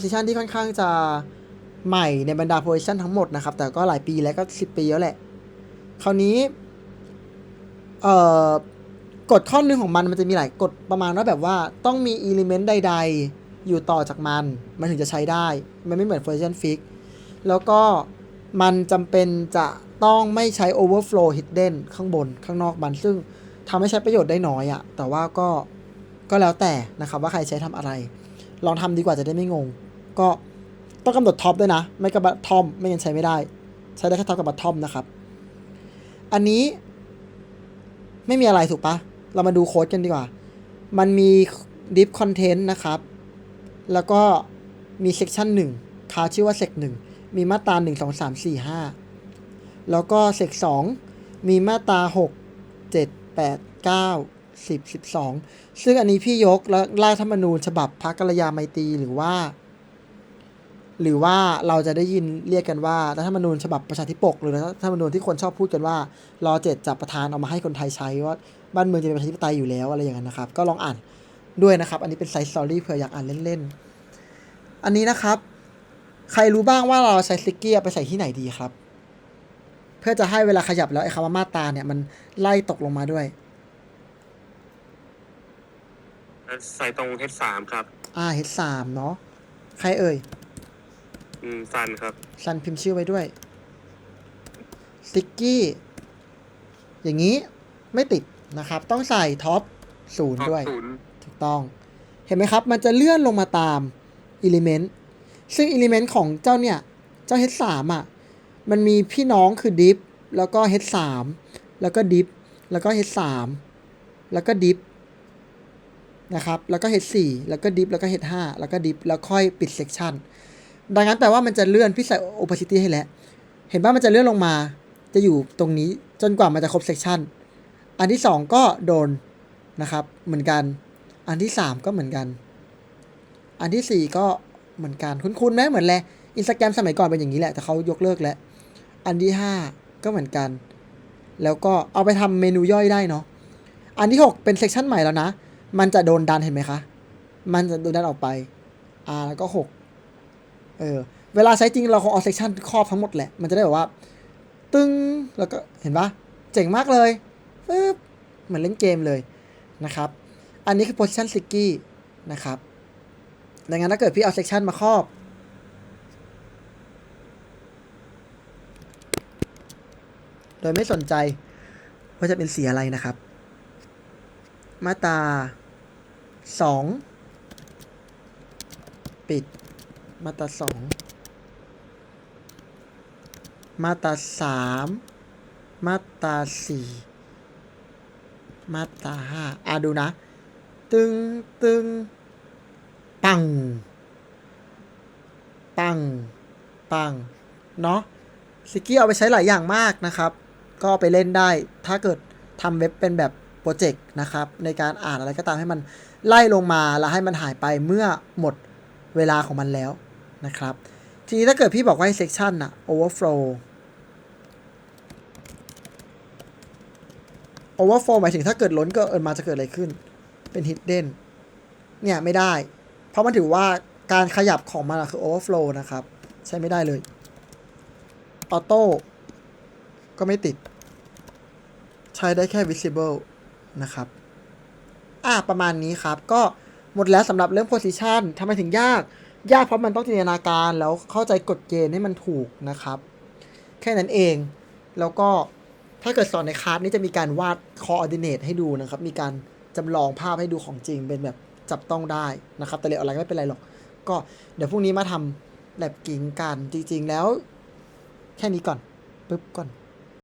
position ที่ค่อนข้างจะใหม่ในบรรดา position ทั้งหมดนะครับ แต่ก็หลายปีแล้วก็ 10 ปีแล้วแหละ คราวนี้ เอ่อกฎข้อหนึ่งของมันมันจะมีหลายกฎประมาณว่าแบบว่าต้องมี element ใด ๆ อยู่ต่อจากมัน มันถึงจะใช้ได้ มันไม่เหมือน position fix แล้วก็มันจำเป็นจะต้องไม่ใช้ overflow hidden ข้างบนข้างนอกมัน ซึ่งทำให้ใช้ประโยชน์ได้น้อยอะแต่ว่าก็ก็แล้วแต่นะครับว่าใครใช้ทำอะไร ลองทำดีกว่าจะได้ไม่งง ก็ต้องกำหนดท็อปด้วยนะ ไม่กับบัตทอมไม่งั้นใช้ไม่ได้ ใช้ได้แค่ท็อปกับบัตทอมนะครับ อันนี้ไม่มีอะไรถูกปะเรามาดูโค้ดกันดีกว่า มันมี div content นะครับ แล้วก็มี section 1คาชื่อว่า sec 1มีมาตรา1 2 3 4 5แล้วก็ sec 2มีมาตรา6 7 8 9 10 12ซึ่งอันนี้พี่ยกแล้วร่างธรรมนูญฉบับพระกัลยาไมตรีหรือว่า หรือว่าเราจะได้ยินเรียกกันว่ารัฐธรรมนูญฉบับประชาธิปก หรือรัฐธรรมนูญที่คนชอบพูดกันว่ารอเจ็ดจับประธานเอามาให้คนไทยใช้ว่าบ้านเมืองจะเป็นประชาธิปไตยอยู่แล้วอะไรอย่างนั้นนะครับ ก็ลองอ่านด้วยนะครับ อันนี้เป็นไซส์สตอรี่เผื่ออยากอ่านเล่นๆ อันนี้นะครับ ใครรู้บ้างว่าเราใช้สติกเกอร์ไปใส่ที่ไหนดีครับ เพื่อจะให้เวลาขยับแล้วไอ้คำว่ามาตราเนี่ยมันไล่ตกลงมาด้วย ใส่ตรงเทสสามครับ อ่าเฮดสามเนาะใครเอ่ย อืมซันครับ ซันพิมพ์ชื่อไว้ด้วยสติกกี้อย่างนี้ไม่ติดนะครับ ต้องใส่ท็อปศูนย์ด้วย ศูนย์ถูกต้องเห็นไหมครับ มันจะเลื่อนลงมาตาม Element ซึ่ง Element ของเจ้าเนี่ย เจ้า H3 อะ มันมีพี่น้องคือ div แล้วก็ H3 แล้วก็ div แล้วก็ H3 แล้วก็ div นะครับ แล้วก็ H4 แล้วก็ div แล้วก็ H5 แล้วก็ div แล้วค่อยปิด section ดังนั้นแปลว่ามันจะเลื่อนพี่ใส่ opacity ให้แล้ว เห็นว่ามันจะเลื่อนลงมา จะอยู่ตรงนี้จนกว่ามันจะครบ section อันที่สองก็โดนนะครับ เหมือนกัน อันที่สามก็เหมือนกัน อันที่สี่ก็เหมือนกัน คุ้นๆไหมเหมือนแหละอินสตาแกรมสมัยก่อนเป็นอย่างนี้แหละ แต่เขายกเลิกแล้ว อันที่ห้าก็เหมือนกัน แล้วก็เอาไปทำเมนูย่อยได้เนาะ อันที่หกเป็นเซกชันใหม่แล้วนะ มันจะโดนดันเห็นไหมคะ มันจะโดนดันออกไป อ่า แล้วก็หก เออเวลาใช้จริงเราคงเอาเซกชันครอบทั้งหมดแหละ มันจะได้แบบว่า ตึงแล้วก็เห็นปะเจ๋งมากเลยปึ๊บเหมือนเล่นเกมเลยนะครับ อันนี้คือ position s i c k y นะครับ ดังนั้นถ้าเกิดพี่เอา section มาครอบโดยไม่สนใจว่าจะเป็นสีอะไรนะครับ มาตาสองปิด มาตราสองมาตราสามมาตราสี่มาตราห้าอะดูนะ ตึงตึงปัง ปัง ปัง เนาะซิกกี้เอาไปใช้หลายอย่างมากนะครับ ก็ไปเล่นได้ ถ้าเกิดทำเว็บเป็นแบบโปรเจกต์นะครับ ในการอ่านอะไรก็ตามให้มันไล่ลงมาแล้วให้มันหายไปเมื่อหมดเวลาของมันแล้ว นะครับ ทีนี้ถ้าเกิดพี่บอกว่าให้ section อะ overflow overflow หมายถึงถ้าเกิดล้นก็เอินมาจะเกิดอะไรขึ้น เป็น hidden เนี่ยไม่ได้ เพราะมันถือว่าการขยับของมันอะคือ overflow นะครับ ใช้ไม่ได้เลย auto ก็ไม่ติด ใช้ได้แค่ visible นะครับ อะประมาณนี้ครับ ก็หมดแล้วสำหรับเรื่อง position ทำไมถึงยาก ยากเพราะมันต้องจินตนาการแล้วเข้าใจกฎเกณฑ์ให้มันถูกนะครับ แค่นั้นเองแล้วก็ถ้าเกิดสอนในคลาสนี้จะมีการวาด coordinate ให้ดูนะครับ มีการจำลองภาพให้ดูของจริงเป็นแบบจับต้องได้นะครับ แต่เรียนออนไลน์ก็ไม่เป็นไรหรอก ก็เดี๋ยวพรุ่งนี้มาทำแลบกิ้งกันจริง ๆ แล้ว แค่นี้ก่อน ปึ๊บก่อน